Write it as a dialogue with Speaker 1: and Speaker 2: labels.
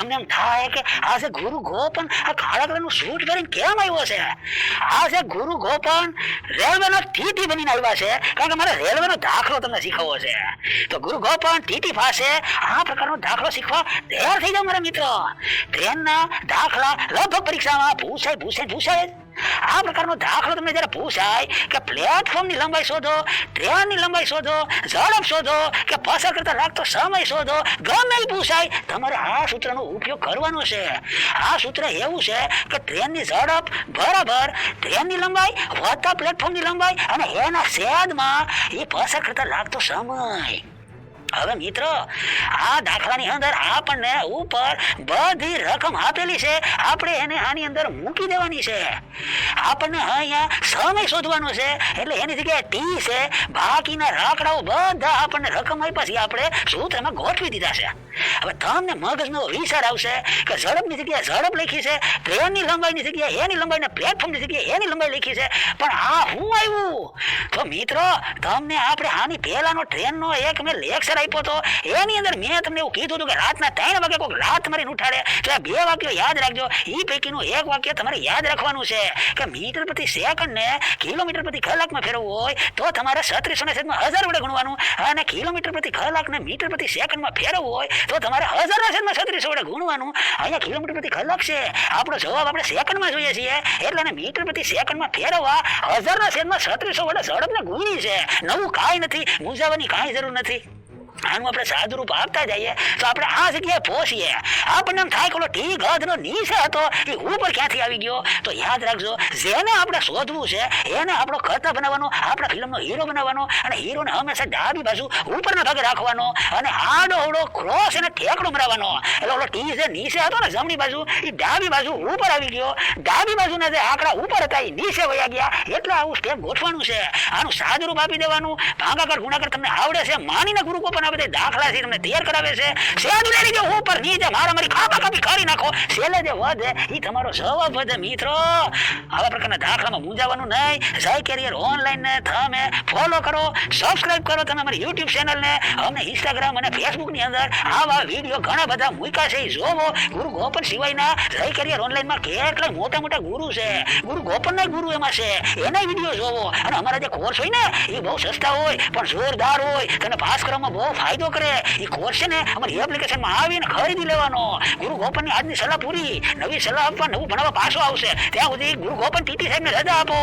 Speaker 1: તમને એમ થાય કે આ છે ગુરુ ગોપન? આ કાળા કલરનું સૂટ પહેરીને કેમ આવ્યો છે? આ છે ગુરુ ગોપન રેલવેનો ટીટી બનીને આવ્યા છે. કારણ કે મારે રેલવેનો દાખલો તમને શીખવવો છે. તો ગુરુ ગોપન ટીટી પાસે આ પ્રકારનો દાખલો શીખવા તૈયાર થઈ જાઓ મારા મિત્રો. ટ્રેનના દાખલા લગભગ પરીક્ષામાં પૂછાય પૂછાય જ. આ પ્રકારનો દાખલો તમને જ્યારે પૂછાય કે પ્લેટફોર્મની લંબાઈ શોધો ટ્રેનની લંબાઈ શોધો, ઝડપ શોધો કે પસાર કરતા લાગતો સમય શોધો, ગમે પૂછાય, તમારે આ સૂત્રનો ઉપયોગ કરવાનો છે. આ સૂત્ર એવું છે કે ટ્રેનની ઝડપ બરાબર ટ્રેનની લંબાઈ વત્તા પ્લેટફોર્મની લંબાઈ અને એના છેદમાં એ પસાર કરતા લાગતો સમય. હવે મિત્ર, આ દાખલાની અંદર આપણને ઉપર બધી રકમ આપેલી છે. આપણે એને આની અંદર મૂકી દેવાની છે. આપણને અહીંયા સમય શોધવાનો છે. એટલે એની જગ્યાએ ટી છે. બાકીના રાકડાઓ બધા આપણને રકમ આપ્યા છે. આપણે સૂત્રમાં ગોઠવી દીધા છે. હવે તમને મગજનો વિચાર આવશે કે ઝડપની જગ્યાએ ઝડપ લખી છે ટ્રેનની લંબાઈની જગ્યાએ એની લંબાઈ ને પ્લેટફોર્મની જગ્યાએ એની લંબાઈ લખી છે. પણ આ હું આવ્યું તો મિત્રો, તમને આપણે આની પહેલાનો ટ્રેનનો એક મેં લેક્ચર આપ્યો તો, એની અંદર મેં તમને એવું કીધું હતું કે રાતના ત્રણ વાગે કોઈક લાત મારી ઉઠાડે. તો આ બે વાક્યો યાદ રાખજો. એ પૈકીનું એક વાક્ય તમારે યાદ રાખવાનું છે કે મીટર પ્રતિ સેકન્ડ ને કિલોમીટર પ્રતિ કલાકમાં ફેરવવું હોય તો તમારે છત્રીસો ને છેદમાં હજાર વડે ગુણવાનું અને કિલોમીટર પ્રતિ કલાક ને મીટર પ્રતિ સેકન્ડમાં ફેરવવું હોય તો તમારે હજાર ના છેદમાં છત્રીસો વડે ગુણવાનું. અહીંયા કિલોમીટર પ્રતિ કલાક છે. આપણો જવાબ આપણે સેકન્ડમાં જોઈએ છીએ. એટલે એને મીટર પ્રતિ સેકન્ડમાં ફેરવવા હજાર ના છેદમાં છત્રીસો વડે ઝડપને ગુણી છે. નવું કાંઈ નથી. મૂંઝાવાની કાંઈ જરૂર નથી. આનું આપણે સાદુરૂપ આપતા જઈએ, તો આપણે આ જગ્યાએ પહોંચીએ. આપણને થાય કે ટી ગધનો નીચે હતો, એ ઉપર ક્યાંથી આવી ગયો? તો યાદ રાખજો, જેને આપણે શોધવું છે, એને આપણો કર્તા બનાવવાનો, આપણા ફિલ્મનો હીરો બનાવવાનો, અને હીરોને હંમેશા ડાબી બાજુ ઉપરના ભાગે રાખવાનો, અને આડો અવડો ક્રોસ એને ઠેકડો બનાવવાનો એટલે ઓલો ટી જે નીચે હતો ને જમણી બાજુ, એ ડાબી બાજુ ઉપર આવી ગયો. ડાબી બાજુના જે આંકડા ઉપર હતા, એ નીચે વયા ગયા. એટલે આવું સ્ટેપ ગોઠવાનું છે. આનું સાદુરૂપ આપી દેવાનું. ભાગાકાર ગુણાકાર તમને આવડે છે, માનીને ગુરુકો પણ આ બધા દાખલા છે તમને તૈયાર કરાવે છે. સેદું લઈ લેજો ઉપર નીચે મારા મારી ખાપા કાપી કાઢી નાખો. સેલે જે વધે એ તમારો જવાબ વધે, મિત્રો. આવા પ્રકારના દાખલામાં મૂંઝાવાનું નહીં. જય કેરિયર ઓનલાઈન ને તમે ફોલો કરો સબસ્ક્રાઇબ કરો તમે અમારી યુટ્યુબ ચેનલ ને. અમને ઇન્સ્ટાગ્રામ અને ફેસબુકની અંદર આવા વીડિયો ઘણા બધા મૂક્યા છે. જોવો. ગુરુ ગોપન સિવાયના જય કેરિયર ઓનલાઈનમાં કેટલા મોટા મોટા ગુરુ છે. ગુરુ ગોપન ના ગુરુ એમાં છે. એના વીડિયો જોવો. અને અમારા જે કોર્સ હોય ને એ બહુ સસ્તા હોય, પણ જોરદાર હોય. તને પાસ કરવામાં બહુ ફાયદો કરે. એ કોર્સ છે ને અમારી એપ્લિકેશનમાં આવીને ખરીદી લેવાનો. ગુરુ ગોપનની આજની સલાહ પૂરી. નવી સલાહ આપવા, નવું ભણાવવા પાછો આવશે. ત્યાં સુધી ગુરુ ગોપન ટીટી સાહેબને રજા આપો.